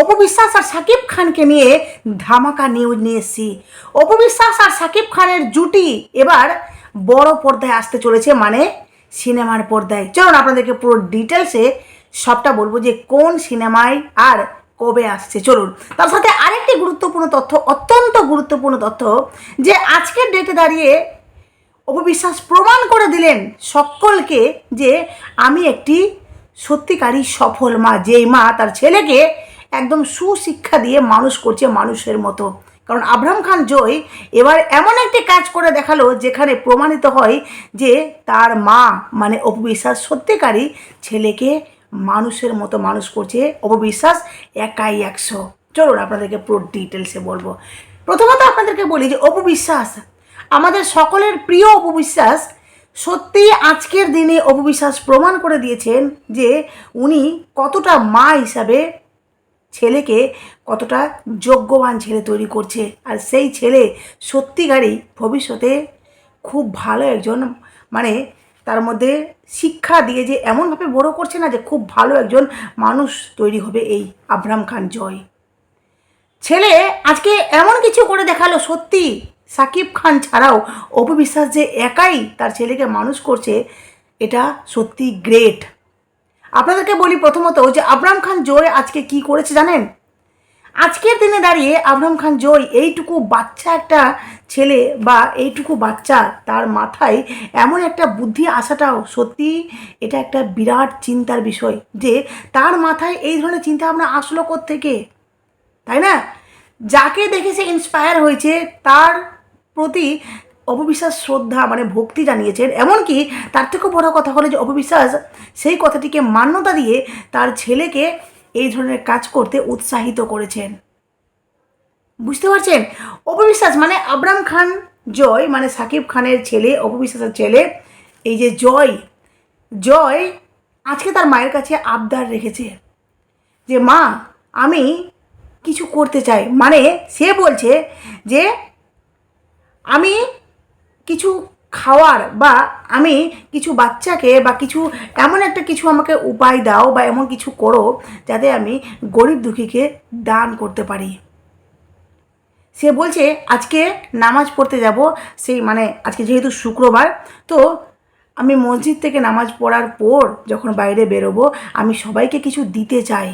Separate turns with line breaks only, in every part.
অপবিশ্বাস আর সাকিব খানকে নিয়ে ধামাকা নিউজ নিয়ে এসেছি অপবিশ্বাস আর সাকিব খানের জুটি এবার বড় পর্দায় আসতে চলেছে মানে সিনেমার পর্দায়। চলুন আপনাদেরকে পুরো ডিটেলসে সবটা বলব যে কোন সিনেমায় আর কবে আসছে। চলুন, তার সাথে আরেকটি গুরুত্বপূর্ণ তথ্য, অত্যন্ত গুরুত্বপূর্ণ তথ্য, যে আজকের ডেটে দাঁড়িয়ে অপবিশ্বাস প্রমাণ করে দিলেন সকলকে যে আমি একটি সত্যিকারই সফল মা, যেই মা তার ছেলেকে একদম সুশিক্ষা দিয়ে মানুষ করছে মানুষের মতো। কারণ আব্রাহাম খান জয় এবার এমন একটি কাজ করে দেখাল যেখানে প্রমাণিত হয় যে তার মা মানে অপবিশ্বাস সত্যিকারই ছেলেকে মানুষের মতো মানুষ করছে, অপবিশ্বাস একাই একশো। চলুন আপনাদেরকে পুরো ডিটেলসে বলব। প্রথমত আপনাদেরকে বলি যে অপবিশ্বাস, আমাদের সকলের প্রিয় অপবিশ্বাস সত্যি আজকের দিনে অপবিশ্বাস প্রমাণ করে দিয়েছেন যে উনি কতটা মা হিসাবে ছেলেকে কতটা যোগ্যবান ছেলে তৈরি করছে আর সেই ছেলে সত্যিকারই ভবিষ্যতে খুব ভালো একজন মানে তার মধ্যে শিক্ষা দিয়ে যে এমনভাবে বড় করছে না যে খুব ভালো একজন মানুষ তৈরি হবে এই আব্রাম খান জয়। ছেলে আজকে এমন কিছু করে দেখাল সত্যি। সাকিব খান ছাড়াও অপবিশ্বাস যে একাই তার ছেলেকে মানুষ করছে, এটা সত্যি গ্রেট আপনাদেরকে বলি প্রথমত যে আবরাম খান জয় আজকে কি করেছে জানেন? আজকের দিনে দাঁড়িয়ে আবরাম খান জয় এইটুকু বাচ্চা একটা ছেলে বা এইটুকু বাচ্চা তার মাথায় এমন একটা বুদ্ধি আসাটাও সত্যি এটা একটা বিরাট চিন্তার বিষয় যে তার মাথায় এই ধরনের চিন্তা ভাবনা আসলো থেকে তাই না? যাকে দেখে সে ইন্সপায়ার হয়েছে, তার প্রতি অপবিশ্বাস, শ্রদ্ধা মানে ভক্তি জানিয়েছেন। এমনকি তার থেকেও বড় কথা হলো যে, অপবিশ্বাস সেই কথাটিকে মান্যতা দিয়ে তার ছেলেকে এই ধরনের কাজ করতে উৎসাহিত করেছেন। বুঝতে পারছেন? অপবিশ্বাস মানে আবরাম খান জয় মানে সাকিব খানের ছেলে, অপবিশ্বাসের ছেলে। এই যে জয় জয় আজকে তার মায়ের কাছে আবদার রেখেছে যে, মা, আমি কিছু করতে চাই। মানে সে বলছে যে, আমি কিছু খাওয়ার বা আমি কিছু বাচ্চাকে বা কিছু, এমন একটা কিছু আমাকে উপায় দাও বা এমন কিছু করো যাতে আমি গরিব দুঃখীকে দান করতে পারি। সে বলছে, আজকে নামাজ পড়তে যাব, সেই মানে আজকে যেহেতু শুক্রবার, তো আমি মসজিদ থেকে নামাজ পড়ার পর যখন বাইরে বেরোবো, আমি সবাইকে কিছু দিতে চাই।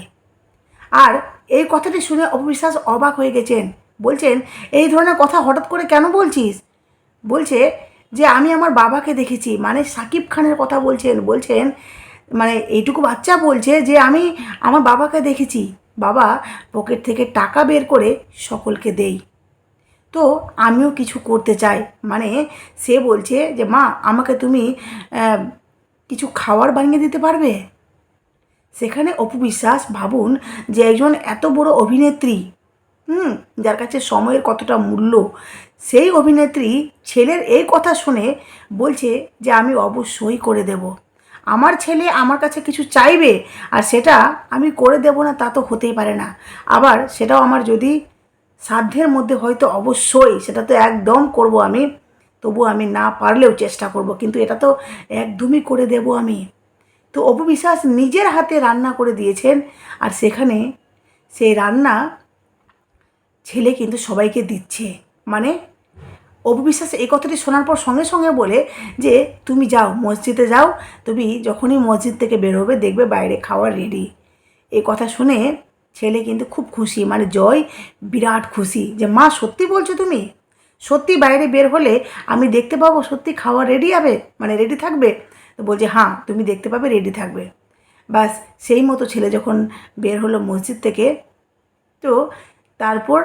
আর এই কথাটি শুনে অপবিশ্বাস অবাক হয়ে গেছেন। বলছেন, এই ধরনের কথা হঠাৎ করে কেন বলছিস? বলছে যে আমি আমার বাবাকে দেখেছি। মানে সাকিব খানের কথা বলছেন বলছেন মানে এইটুকু বাচ্চা বলছে যে আমি আমার বাবাকে দেখেছি। বাবা পকেট থেকে টাকা বের করে সকলকে দেই। তো আমিও কিছু করতে চাই। মানে সে বলছে যে, মা, আমাকে তুমি কিছু খাওয়ার বানিয়ে দিতে পারবে? সেখানে অপবিশ্বাস ভাবুন যে একজন এত বড় অভিনেত্রী হুম, যার কাছে সময়ের কতটা মূল্য। সেই অভিনেত্রী ছেলের এই কথা শুনে বলছে যে, আমি অবশ্যই করে দেব। আমার ছেলে আমার কাছে কিছু চাইবে, আর সেটা আমি করে দেব না, তা তো হতেই পারে না। আবার সেটাও আমার যদি সাধ্যের মধ্যে হয়তো অবশ্যই, সেটা তো একদম করব আমি। তবু আমি না পারলেও চেষ্টা করব, কিন্তু এটা তো একদমই করে দেব আমি। তো অপবিশ্বাস নিজের হাতে রান্না করে দিয়েছেন, আর সেখানে সেই রান্না ছেলে কিন্তু সবাইকে দিচ্ছে। মানে অপবিশ্বাস এই কথাটি শোনার পর সঙ্গে সঙ্গে বলে যে, তুমি যাও, মসজিদে যাও, তুমি যখনই মসজিদ থেকে বের হবে দেখবে বাইরে খাওয়া রেডি এই কথা শুনে ছেলে কিন্তু খুব খুশি মানে জয়, বিরাট খুশি যে, মা, সত্যি বলছো তুমি? সত্যি বাইরে বের হলে আমি দেখতে পাবো সত্যি খাওয়া রেডি হবে? মানে রেডি থাকবে? তো বলছে হ্যাঁ তুমি দেখতে পাবে রেডি থাকবে। বাস সেই মতো ছেলে যখন বের হলো মসজিদ থেকে, তো তারপর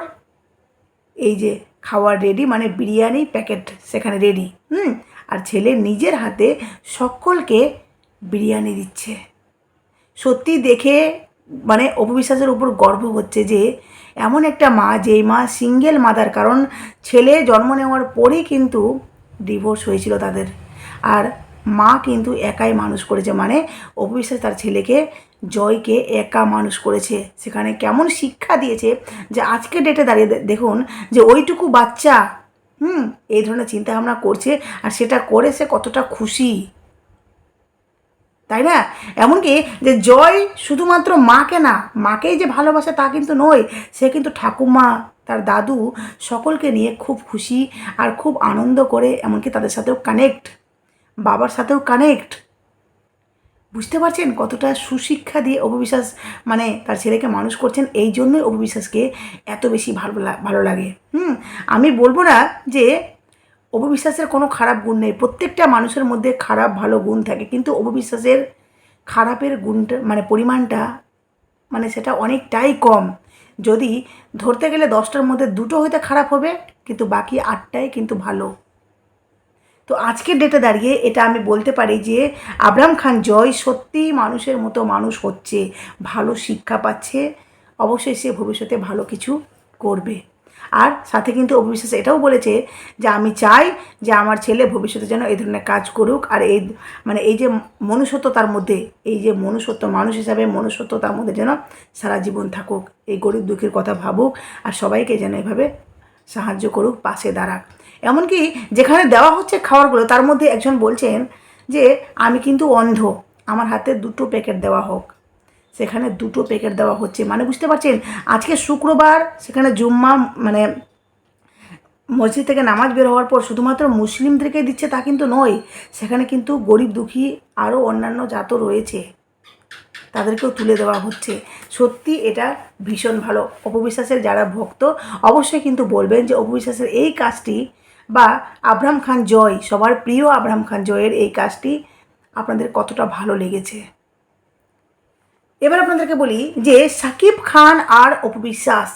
এই যে খাওয়ার রেডি মানে বিরিয়ানি প্যাকেট সেখানে রেডি হুম? আর ছেলে নিজের হাতে সকলকে বিরিয়ানি দিচ্ছে। সত্যি দেখে মানে অপবিশ্বাসের উপর গর্ব হচ্ছে যে এমন একটা মা, যেই মা সিঙ্গেল মাদার কারণ ছেলে জন্ম নেওয়ার পরেই কিন্তু ডিভোর্স হয়েছিল তাদের। আর মা কিন্তু একাই মানুষ করেছে মানে অপবিশ্বাস তার ছেলেকে জয়কে একা মানুষ করেছে। সেখানে কেমন শিক্ষা দিয়েছে যে আজকে ডেটে দাঁড়িয়ে দেখুন যে ওইটুকু বাচ্চা, হুম, এই ধরনের চিন্তাভাবনা করছে আর সেটা করে সে কতটা খুশি। তাই না? এমনকি যে জয় শুধুমাত্র মাকে না, মাকেই যে ভালোবাসে তা কিন্তু নয়, সে কিন্তু ঠাকুমা, তার দাদু সকলকে নিয়ে খুব খুশি আর খুব আনন্দ করে এমনকি তাদের সাথেও কানেক্ট বাবার সাথেও কানেক্ট বুঝতে পারছেন কতটা সুশিক্ষা দিয়ে অপবিশ্বাস মানে তার ছেলেকে মানুষ করছেন, এই জন্যই অপবিশ্বাসকে এত বেশি ভালো ভালো লাগে। হুম, আমি বলব না যে অপবিশ্বাসের কোনো খারাপ গুণ নেই। প্রত্যেকটা মানুষের মধ্যে খারাপ, ভালো গুণ থাকে, কিন্তু অপবিশ্বাসের খারাপের গুণটা মানে পরিমাণটা মানে সেটা অনেকটাই কম। যদি ধরতে গেলে দশটার মধ্যে দুটো হয়তো খারাপ হবে, কিন্তু বাকি আটটাই কিন্তু ভালো। তো আজকের ডেটে দাঁড়িয়ে এটা আমি বলতে পারি যে আবরাম খান জয় সত্যি মানুষের মতো মানুষ হচ্ছে, ভালো শিক্ষা পাচ্ছে, অবশ্যই সে ভবিষ্যতে ভালো কিছু করবে। আর সাথে কিন্তু অবিশ্বাস এটাও বলেছে যে আমি চাই যে আমার ছেলে ভবিষ্যতে যেন এই ধরনের কাজ করুক আর এই মানে এই যে মনুষ্যত্ব তার মধ্যে, এই যে মনুষ্যত্ব মানুষ হিসাবে মনুষ্যত্ব তার মধ্যে যেন সারা জীবন থাকুক, এই গরিব দুঃখের কথা ভাবুক আর সবাইকে যেন এভাবে সাহায্য করুক, পাশে দাঁড়াক। এমনকি যেখানে দেওয়া হচ্ছে খাবারগুলো, তার মধ্যে একজন বলছেন যে, আমি কিন্তু অন্ধ, আমার হাতে দুটো প্যাকেট দেওয়া হোক। সেখানে দুটো প্যাকেট দেওয়া হচ্ছে। মানে বুঝতে পারছেন? আজকে শুক্রবার, সেখানে জুম্মা মানে মসজিদ থেকে নামাজ বের হওয়ার পর শুধুমাত্র মুসলিমদেরকে দিচ্ছে তা কিন্তু নয়, সেখানে কিন্তু গরিব দুঃখী আরও অন্যান্য জাতও রয়েছে। তাদেরকেও তুলে দেওয়া হচ্ছে। সত্যি এটা ভীষণ ভালো। অপবিশ্বাসের যারা ভক্ত, অবশ্যই কিন্তু বলবেন যে, অপবিশ্বাসের এই কাজটি বা আব্রাহাম খান জয়, সবার প্রিয় আব্রাহাম খান জয়ের এই কাজটি আপনাদের কতটা ভালো লেগেছে? এবার আপনাদেরকে বলি যে সাকিব খান আর অপবিশ্বাস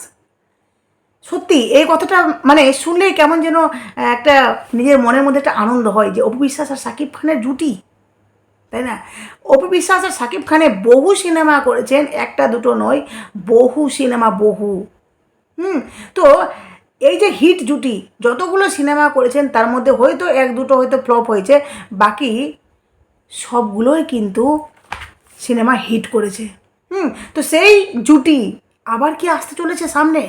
সত্যি এই কথাটা মানে শুনলেই কেমন যেন একটা নিজের মনের মধ্যে একটা আনন্দ হয় যে অপবিশ্বাস আর সাকিব খানের জুটি, তাই না? অপু বিশ্বাস আর সাকিব খানে বহু সিনেমা করেছেন, একটা দুটো নয়, বহু সিনেমা বহু। হুম, তো এই যে হিট জুটি, যতগুলো সিনেমা করেছেন, তার মধ্যে হয়তো এক দুটো হয়তো ফ্লপ হয়েছে, বাকি সবগুলোই কিন্তু সিনেমা হিট করেছে। হুম, তো সেই জুটি আবার কি আসতে চলেছে সামনে?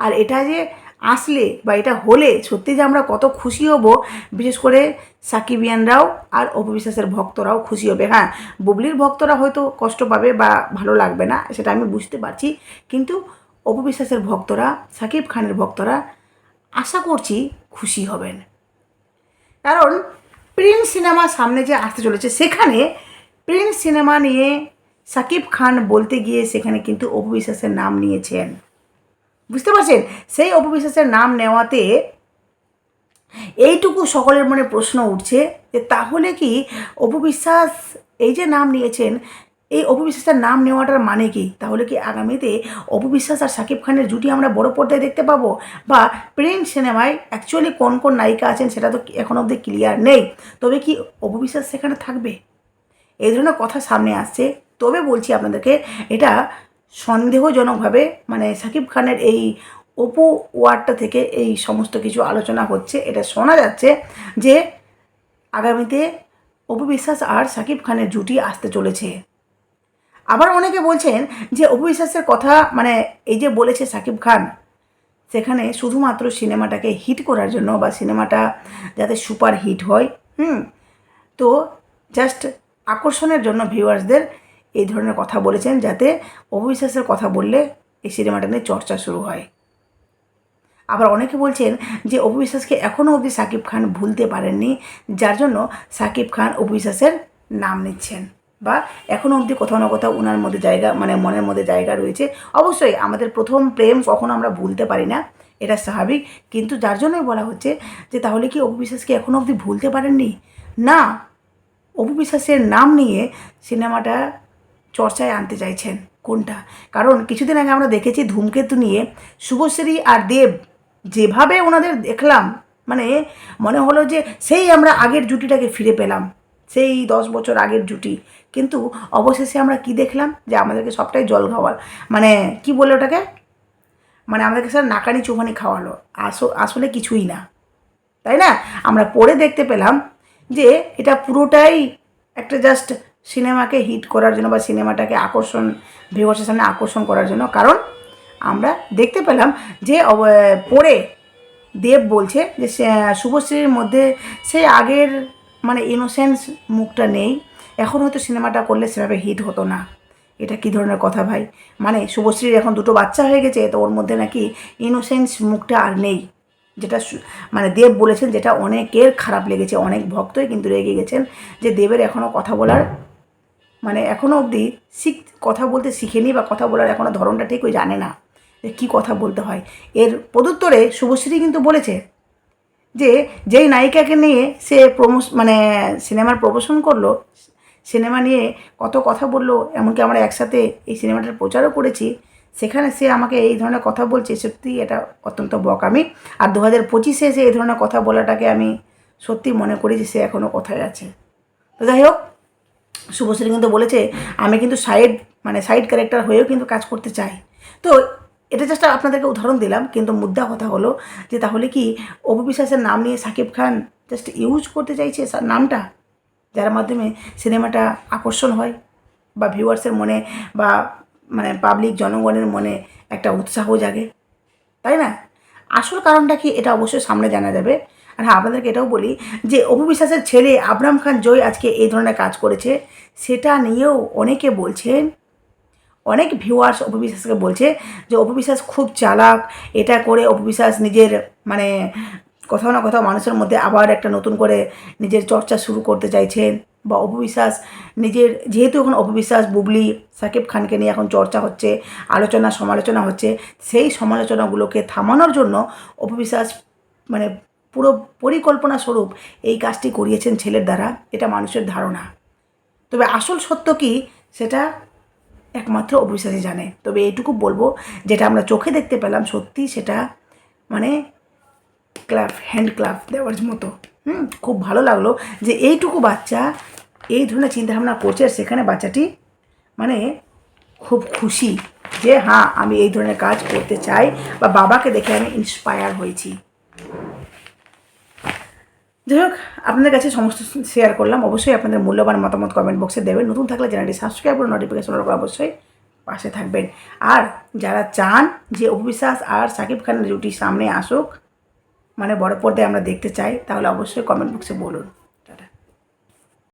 আর এটা যে আসলে বা এটা হলে সত্যি যে আমরা কত খুশি হব, বিশেষ করে সাকিবিয়ানরাও আর অপবিশ্বাসের ভক্তরাও খুশি হবে। হ্যাঁ বুবলির ভক্তরা হয়তো কষ্ট পাবে বা ভালো লাগবে না, সেটা আমি বুঝতে পারছি। কিন্তু অপবিশ্বাসের ভক্তরা, সাকিব খানের ভক্তরা আশা করছি খুশি হবেন। কারণ প্রিন্স সিনেমা সামনে যে আসতে চলেছে, সেখানে প্রিন্স সিনেমা নিয়ে সাকিব খান বলতে গিয়ে সেখানে কিন্তু অপবিশ্বাসের নাম নিয়েছেন। বুঝতে পারছেন? সেই অপবিশ্বাসের নাম নেওয়াতে এইটুকু সকলের মনে প্রশ্ন উঠছে যে তাহলে কি অপবিশ্বাস এই যে নাম নিয়েছেন এই অপবিশ্বাসের নাম নেওয়াটার মানে কি? তাহলে কি আগামীতে অপবিশ্বাস আর শাকিব খানের জুটি আমরা বড় পর্দায় দেখতে পাবো? বা প্রেম সিনেমায় অ্যাকচুয়ালি কোন কোন নায়িকা আছেন সেটা তো এখন অবধি ক্লিয়ার নেই। তবে কি অপবিশ্বাস সেখানে থাকবে? এই ধরনের কথা সামনে আসছে। তবে বলছি আপনাদেরকে, এটা সন্দেহজনকভাবে মানে সাকিব খানের এই অপু ওয়ার্ডটা থেকে এই সমস্ত কিছু আলোচনা হচ্ছে। এটা শোনা যাচ্ছে যে আগামীতে অপু বিশ্বাস আর সাকিব খানের জুটি আসতে চলেছে। আবার অনেকে বলছেন যে অপু বিশ্বাসের কথা মানে এই যে বলেছে সাকিব খান, সেখানে শুধুমাত্র সিনেমাটাকে হিট করার জন্য বা সিনেমাটা যাতে সুপার হিট হয়, হুম? তো জাস্ট আকর্ষণের জন্য ভিউয়ার্সদের এই ধরনের কথা বলেছেন যাতে অবিশ্বাসের কথা বললে এই সিনেমাটা নিয়ে চর্চা শুরু হয়। আবার অনেকে বলছেন যে অবিশ্বাসকে এখনও অবধি সাকিব খান ভুলতে পারেননি, যার জন্য সাকিব খান অবিশ্বাসের নাম নিচ্ছেন। বা এখনও অবধি কোথাও না কোথাও ওনার মধ্যে জায়গা মানে মনের মধ্যে জায়গা রয়েছে। অবশ্যই আমাদের প্রথম প্রেম কখনো আমরা ভুলতে পারি না, এটা স্বাভাবিক। কিন্তু যার জন্যই বলা হচ্ছে যে, তাহলে কি অবিশ্বাসকে এখনও অবধি ভুলতে পারেননি? না অপু বিশ্বাসের নাম নিয়ে সিনেমাটা চর্চায় আনতে চাইছেন কোনটা? কারণ কিছুদিন আগে আমরা দেখেছি ধূমকেতু নিয়ে শুভশ্রী আর দেব যেভাবে ওনাদের দেখলাম মানে মনে হলো যে সেই আমরা আগের জুটিটাকে ফিরে পেলাম। সেই দশ বছর আগের জুটি। কিন্তু অবশেষে আমরা কি দেখলাম? যে আমাদেরকে সবটাই জল খাওয়াল। মানে কি বলে ওটাকে? মানে আমাদেরকে স্যার নাকানি চুপানি খাওয়ালো। আস, আসলে কিছুই না। তাই না? আমরা পড়ে দেখতে পেলাম যে এটা পুরোটাই একটা জাস্ট সিনেমাকে হিট করার জন্য বা সিনেমাটাকে আকর্ষণ ভিউয়ার্সের সামনে আকর্ষণ করার জন্য। কারণ আমরা দেখতে পেলাম যে পড়ে দেব বলছে যে শুভশ্রীর মধ্যে সে আগের মানে ইনোসেন্স মুখটা নেই। এখন হয়তো সিনেমাটা করলে সেভাবে হিট হতো না। এটা কী ধরনের কথা ভাই? মানে শুভশ্রীর এখন দুটো বাচ্চা হয়ে গেছে, তো ওর মধ্যে নাকি ইনোসেন্স মুখটা আর নেই। যেটা মানে দেব বলেছেন যেটা অনেকের খারাপ লেগেছে, অনেক ভক্তই কিন্তু রেগে গেছেন যে দেবের এখনও কথা বলার মানে এখনও অবধি শিখ কথা বলতে শিখেনি বা কথা বলার এখনও ধরনটা ঠিক ওই জানে না যে কী কথা বলতে হয়। এর প্রদুত্তরে শুভশ্রী কিন্তু বলেছে যে, যেই নায়িকাকে নিয়ে সে প্রমোশ মানে সিনেমার প্রমোশন করল, সিনেমা নিয়ে কত কথা বলল, এমনকি আমরা একসাথে এই সিনেমাটার প্রচারও করেছি, সেখানে সে আমাকে এই ধরনের কথা বলছে, সত্যি এটা অত্যন্ত বকামি। আর দু হাজার পঁচিশে এসে এই ধরনের কথা বলাটাকে আমি সত্যি মনে করি যে সে এখনও কথায় আছে। তো যাই হোক, শুভশ্রী কিন্তু বলেছে, আমি কিন্তু সাইড মানে সাইড ক্যারেক্টার হয়েও কিন্তু কাজ করতে চাই। তো এটা জাস্ট আপনাদেরকে উদাহরণ দিলাম, কিন্তু মুদ্রা কথা হলো যে তাহলে কি অপু বিশ্বাসের নাম নিয়ে সাকিব খান জাস্ট ইউজ করতে চাইছে নামটা? যার মাধ্যমে সিনেমাটা আকর্ষণ হয় বা ভিউয়ার্সের মনে বা মানে পাবলিক জনগণের মনে একটা উৎসাহ জাগে, তাই না? আসল কারণটা কি এটা অবশ্যই সামনে জানা যাবে। আর হ্যাঁ আপনাদেরকে এটাও বলি যে অপু বিশ্বাসের ছেলে আবরাম খান জয় আজকে এই ধরনের কাজ করেছে, সেটা নিয়েও অনেকে বলছেন অনেক ভিউয়ার্স অপবিশ্বাসকে বলছে যে, অপবিশ্বাস খুব চালাক। এটা করে অপবিশ্বাস নিজের মানে কোথাও না কোথাও মানুষের মধ্যে আবার একটা নতুন করে নিজের চর্চা শুরু করতে চাইছেন বা অপবিশ্বাস নিজের, যেহেতু এখন অপবিশ্বাস, বুবলি, সাকিব খানকে নিয়ে এখন চর্চা হচ্ছে, আলোচনা, সমালোচনা হচ্ছে, সেই সমালোচনাগুলোকে থামানোর জন্য অপবিশ্বাস মানে পুরো পরিকল্পনা স্বরূপ এই কাজটি করিয়েছেন ছেলের দ্বারা। এটা মানুষের ধারণা। তবে আসল সত্য কি? সেটা একমাত্র অবিশ্বাসী জানে। তবে এইটুকু বলব, যেটা আমরা চোখে দেখতে পেলাম, সত্যি সেটা মানে ক্লাব হ্যান্ড ক্লাব দেওয়ার মতো। হুম, খুব ভালো লাগল যে এইটুকু বাচ্চা এই ধরনের চিন্তাভাবনা করছে সেখানে বাচ্চাটি মানে খুব খুশি যে হ্যাঁ আমি এই ধরনের কাজ করতে চাই বা বাবাকে দেখে আমি ইন্সপায়ার হয়েছি। যাই হোক, আপনাদের কাছে সমস্ত শেয়ার করলাম। অবশ্যই আপনাদের মূল্যবান মতামত কমেন্ট বক্সে দেবেন। নতুন থাকলে চ্যানেলটি সাবস্ক্রাইব করে নোটিফিকেশন করে অবশ্যই পাশে থাকবেন। আর যারা চান যে অবিশ্বাস আর সাকিব খানের জুটি সামনে আসুক মানে বড় পর্দায় আমরা দেখতে চাই, তাহলে অবশ্যই কমেন্ট বক্সে বলুন।